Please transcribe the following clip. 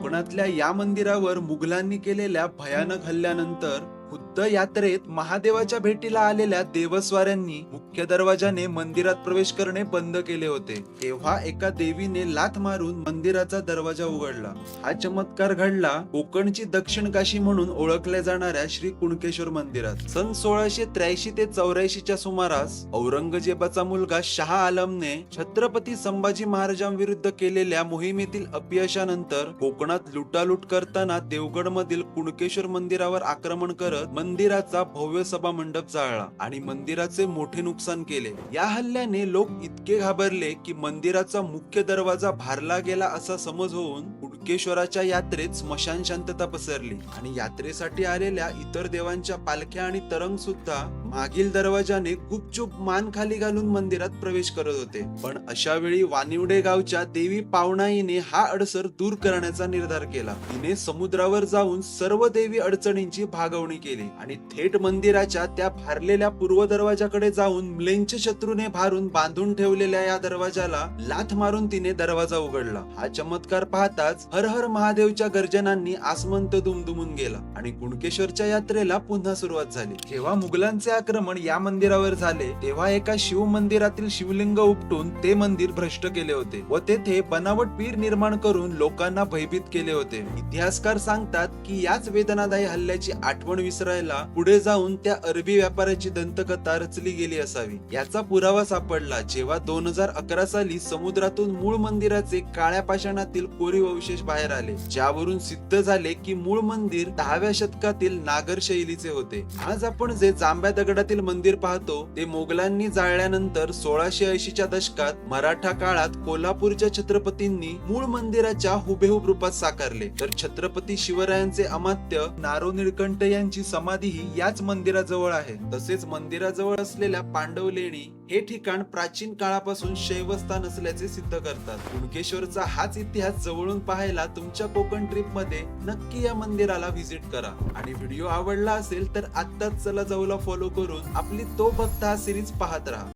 कोकणातल्या या मंदिरावर मुघलांनी केलेल्या भयानक हल्ल्यानंतर खुद्द यात्रेत महादेवाच्या भेटीला आलेल्या देवस्वाऱ्यांनी मुख्य दरवाजाने मंदिरात प्रवेश करणे बंद केले होते. तेव्हा एका देवीने लाथ मारून मंदिराचा दरवाजा उघडला. हा चमत्कार घडला कोकणची दक्षिण काशी म्हणून ओळखल्या जाणाऱ्या श्री कुणकेश्वर मंदिरात. सन सोळाशे त्र्याऐंशी ते चौऱ्याऐंशीच्या सुमारास औरंगजेबाचा मुलगा शहा आलमने छत्रपती संभाजी महाराजांविरुद्ध केलेल्या मोहिमेतील अपयशानंतर कोकणात लुटालूट करताना देवगड मधील कुणकेश्वर मंदिरावर आक्रमण करत मंदिराचा भव्य सभा मंडप जाळला आणि मंदिराचे मोठे नुकसान केले. या हल्ल्याने लोक इतके घाबरले की मंदिराचा मुख्य दरवाजा भारला गेला असा समज होऊन उडकेश्वराच्या यात्रेत स्मशान शांतता पसरली. आणि यात्रेसाठी आलेल्या इतर देवांच्या पालख्या आणि तरंग सुद्धा मागील दरवाजाने गुपचूप मान खाली घालून मंदिरात प्रवेश करत होते. पण अशा वेळी वानिवडे गावच्या देवी पावणाईने हा अडसर दूर करण्याचा निर्धार केला. तिने समुद्रावर जाऊन सर्व देवी अडचणींची भागवणी केली आणि थेट मंदिराच्या त्या भारलेल्या पूर्व दरवाजाकडे जाऊन म्लेंच शत्रूने भारून बांधून ठेवलेल्या या दरवाजाला लाथ मारून तिने दरवाजा उघडला. हा चमत्कार पाहताच हर हर महादेवच्या गर्जनांनी आसमंत दुमदुमून गेला आणि कुणकेश्वरच्या यात्रेला पुन्हा सुरुवात झाली. जेव्हा मुघलांचे आक्रमण या मंदिरावर झाले तेव्हा एका शिव मंदिरातील शिवलिंग उपटून ते मंदिर भ्रष्ट केले होते व तेथे बनावट पीर निर्माण करून लोकांना भयभीत केले होते. इतिहासकार सांगतात की याच वेदनादायी हल्ल्याची आठवण विसरायला पुढे जाऊन त्या अरबी व्यापाऱ्याची दंतकथा रचली गेली असावी. याचा पुरावा सापडला जेव्हा दोन हजार अकरा साली समुद्रातून मूळ मंदिराचे काळ्या पाषाणातील कोरीव अवशेष बाहेर आले ज्यावरून सिद्ध झाले की मूळ मंदिर दहाव्या शतकातील नागर शैलीचे होते. आज आपण जे जांभ्या दगडातील मंदिर पाहतो ते मोगलांनी जाळल्यानंतर सोळाशे ऐंशीच्या दशकात मराठा काळात कोल्हापूरच्या छत्रपतींनी मूळ मंदिराच्या हुबेहूब रूपात साकारले. तर छत्रपती शिवरायांचे अमात्य नारो निळकंठ यांची समाधीही याच मंदिराजवळ आहे. तसेच मंदिराजवळ असलेल्या पांडव लेणी हे ठिकाण प्राचीन काळापासून शैवस्थान असल्याचे सिद्ध करतात. कुणकेश्वरचा हाच इतिहास जवळून पाहायला तुमच्या कोकण ट्रिपमध्ये नक्की या मंदिराला व्हिजिट करा. आणि व्हिडिओ आवडला असेल तर आत्ताच चला जाऊला फॉलो करून आपली तो भक्त हा सिरीज पाहत राहा.